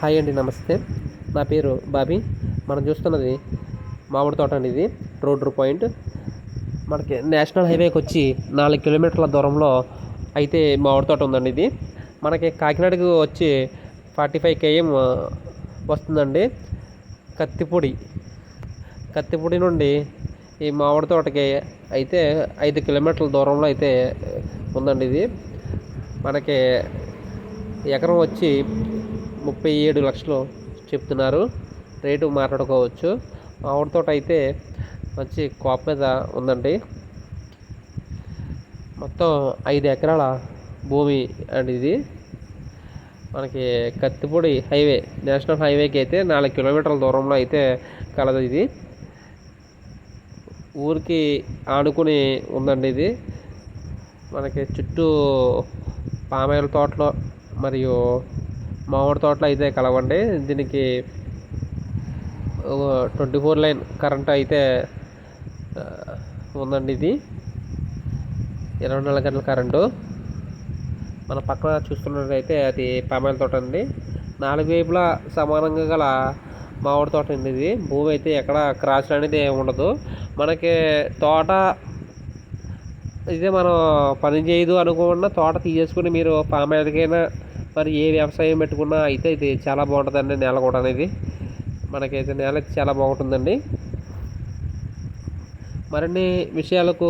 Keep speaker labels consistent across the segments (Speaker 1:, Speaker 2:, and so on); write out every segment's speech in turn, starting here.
Speaker 1: Hi అండి నమస్తే. నా పేరు బాబీ. మనం చూస్తున్నది మామిడి తోట అండి ఇది రోడ్డు పాయింట్. మనకి నేషనల్ హైవేకి వచ్చి నాలుగు కిలోమీటర్ల దూరంలో అయితే మామిడి తోట ఉందండి ఇది. మనకి కాకినాడకు వచ్చి ఫార్టీ ఫైవ్ కేఎం వస్తుందండి. కత్తిపూడి. కత్తిపూడి నుండి ఈ మామిడి తోటకి అయితే ఐదు కిలోమీటర్ల దూరంలో అయితే ఉందండి ఇది. మనకి ఎకరం వచ్చి ముప్పై ఏడు లక్షలు చెప్తున్నారు. రేటు మాట్లాడుకోవచ్చు. మామిడి తోట అయితే మంచి కోప మీద ఉందండి. మొత్తం ఐదు ఎకరాల భూమి అండి ఇది. మనకి కత్తిపూడి హైవే నేషనల్ హైవేకి అయితే నాలుగు కిలోమీటర్ల దూరంలో అయితే కలదు ఇది. ఊరికి ఆనుకుని ఉందండి ఇది. మనకి చుట్టూ పామాయిల తోటలు మరియు మామిడి తోటలు అయితే కలవండి. దీనికి ట్వంటీ ఫోర్ లైన్ కరెంట్ అయితే ఉందండి ఇది. ఇరవై నాలుగు గంటల కరెంటు. మన పక్కన చూస్తున్నట్టయితే అది పామాయిల తోట అండి. నాలుగు వైపులా సమానంగా గల మామిడి తోట అండి ఇది. భూమి అయితే ఎక్కడ క్రాస్ అనేది ఏమి ఉండదు. మనకి తోట ఇదే మనం పని చేయదు అనుకున్న తోట తీసేసుకుని మీరు పామాయిలకైనా మరి ఏ వ్యవసాయం పెట్టుకున్నా అయితే ఇది చాలా బాగుంటుందండి నేల కూడా అనేది. మనకైతే నేల చాలా బాగుంటుందండి. మరిన్ని విషయాలకు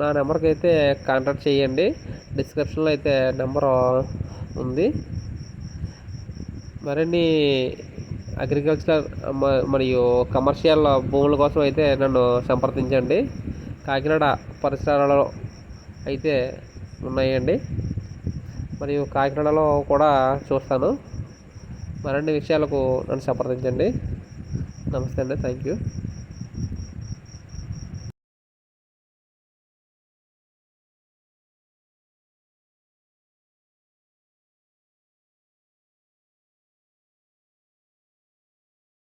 Speaker 1: నా నెంబర్కి అయితే కాంటాక్ట్ చేయండి. డిస్క్రిప్షన్లో అయితే నెంబర్ ఉంది. మరిన్ని అగ్రికల్చర్ మరియు కమర్షియల్ భూముల కోసం అయితే నన్ను సంప్రదించండి. కాకినాడ పరిసరాలలో అయితే ఉన్నాయండి. మరియు కాకినాడలో కూడా చూస్తాను. మరిన్ని విషయాలకు నన్ను సంప్రదించండి. నమస్తే అండి. Thank you